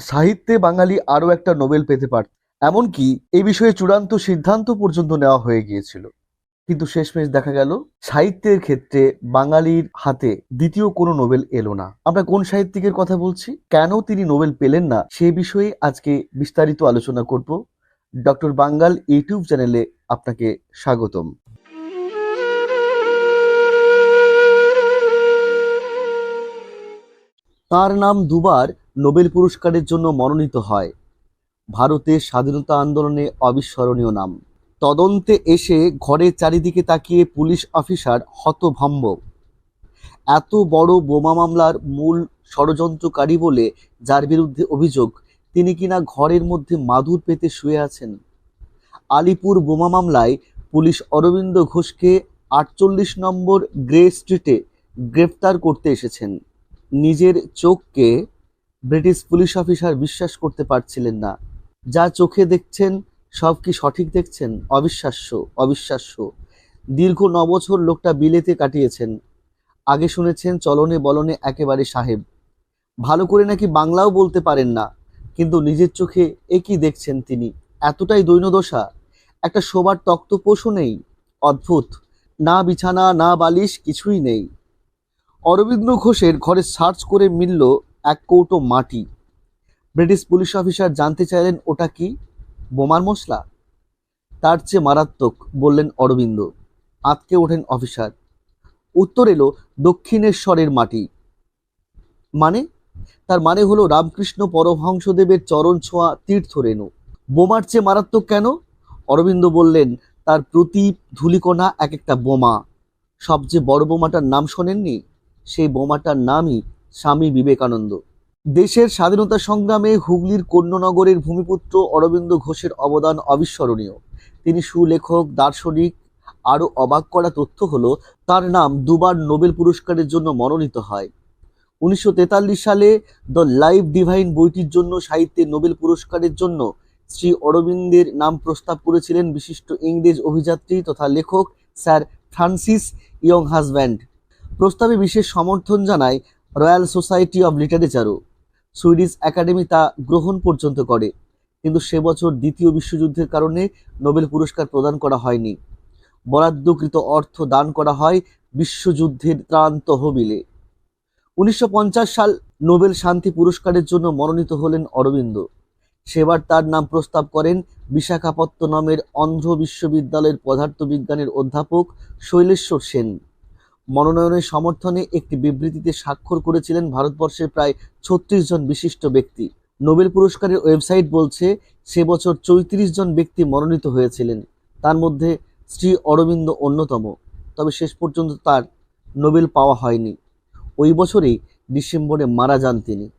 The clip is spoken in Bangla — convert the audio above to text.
সাহিত্যে বাঙালি আরও একটা নোবেল পেতে পারত এমনকি এই বিষয়ে চূড়ান্ত সিদ্ধান্ত পর্যন্ত নেওয়া হয়ে গিয়েছিল। কিন্তু শেষমেশ দেখা গেল, সাহিত্যের ক্ষেত্রে বাঙালির হাতে দ্বিতীয় কোনো নোবেল এলো না। আমরা কোন সাহিত্যিকের কথা বলছি? কেন তিনি নোবেল পেলেন না? সে বিষয়ে আজকে বিস্তারিত আলোচনা করব। ডক্টর বাঙ্গাল ইউটিউব চ্যানেলে আপনাকে স্বাগতম। তার নাম দুবার নোবেল পুরস্কারের জন্য মনোনীত হয়। ভারতের স্বাধীনতা আন্দোলনে অবিস্মরণীয় নাম। তদন্তে এসে ঘরের চারিদিকে তাকিয়ে পুলিশ অফিসার হতভম্ব। এত বড় বোমা মামলার মূল ষড়যন্ত্রকারী বলে যার বিরুদ্ধে অভিযোগ, তিনি কিনা ঘরের মধ্যে মাদুর পেতে শুয়ে আছেন। আলিপুর বোমা মামলায় পুলিশ অরবিন্দ ঘোষকে আটচল্লিশ নম্বর গ্রে স্ট্রিটে গ্রেফতার করতে এসেছেন। নিজের চোখকে ব্রিটিশ পুলিশ অফিসার বিশ্বাস করতে পারছিলেন না। যা চোখে দেখছেন, সব কি সঠিক দেখছেন? অবিশ্বাস্য অবিশ্বাস্য। দীর্ঘ ন বছর লোকটা বিলেতে কাটিয়েছেন। আগে শুনেছেন, চলনে বলনে একেবারে সাহেব। ভালো করে নাকি বাংলাও বলতে পারেন না, কিন্তু নিজের চোখে এ কি দেখছেন তিনি? এতটাই দৈনদশা একটা শোবার তক্তপোষও নেই। অদ্ভুত। না বিছানা, না বালিশ, কিছুই নেই। অরবিন্দ ঘোষের ঘরে সার্চ করে মিলল এক কৌটো মাটি। ব্রিটিশ পুলিশ অফিসার জানতে চাইলেন, ওটা কি? বোমার মশলা? তার চেয়ে মারাত্মক, বললেন অরবিন্দ। আতকে ওঠেন অফিসার। উত্তর এলো, দক্ষিণেশ্বরের মাটি। মানে? তার মানে হলো রামকৃষ্ণ পরমহংসদেবের চরণ ছোঁয়া তীর্থ রেণু বোমার চেয়ে মারাত্মক কেন? অরবিন্দ বললেন, তার প্রতি ধুলিকণা এক একটা বোমা। সবচেয়ে বড় বোমাটার নাম শোনেননি? সেই বোমাটার নামই স্বামী বিবেকানন্দ। দেশের স্বাধীনতা সংগ্রামে হুগলির কন্যনগরের ভূমিপুত্র অরবিন্দ ঘোষের অবদান অবিস্মরণীয়। তিনি সুলেখক, দার্শনিক, আরও অবাক করা তথ্য হলো, তার নাম দুবার নোবেল পুরস্কারের জন্য মনোনীত হয়। উনিশশো তেতাল্লিশ সালে দ্য লাইফ ডিভাইন বইটির জন্য সাহিত্যে নোবেল পুরস্কারের জন্য শ্রী অরবিন্দের নাম প্রস্তাব করেছিলেন বিশিষ্ট ইংরেজ অভিযাত্রী তথা লেখক স্যার ফ্রান্সিস ইয়ং হাজব্যান্ড প্রস্তাবে বিশেষ সমর্থন জানায় রয়্যাল সোসাইটি অব লিটারেচারও সুইডিশ একাডেমি তা গ্রহণ পর্যন্ত করে, কিন্তু সে বছর দ্বিতীয় বিশ্বযুদ্ধের কারণে নোবেল পুরস্কার প্রদান করা হয়নি। বরাদ্দকৃত অর্থ দান করা হয় বিশ্বযুদ্ধের ত্রাণ তহবিলে। উনিশশো পঞ্চাশ সাল নোবেল শান্তি পুরস্কারের জন্য মনোনীত হলেন অরবিন্দ। সেবার তার নাম প্রস্তাব করেন বিশাখাপত্তনমের অন্ধ্র বিশ্ববিদ্যালয়ের পদার্থবিজ্ঞানের অধ্যাপক শৈলেশ্বর সেন। মনোনয়নের সমর্থনে একটি বিবৃতিতে স্বাক্ষর করেছিলেন ভারতবর্ষের প্রায় ছত্রিশ জন বিশিষ্ট ব্যক্তি। নোবেল পুরস্কারের ওয়েবসাইট বলছে, সে বছর চৌত্রিশ জন ব্যক্তি মনোনীত হয়েছিলেন। তার মধ্যে শ্রী অরবিন্দ অন্যতম। তবে শেষ পর্যন্ত তার নোবেল পাওয়া হয়নি। ওই বছরই ডিসেম্বরে মারা যান তিনি।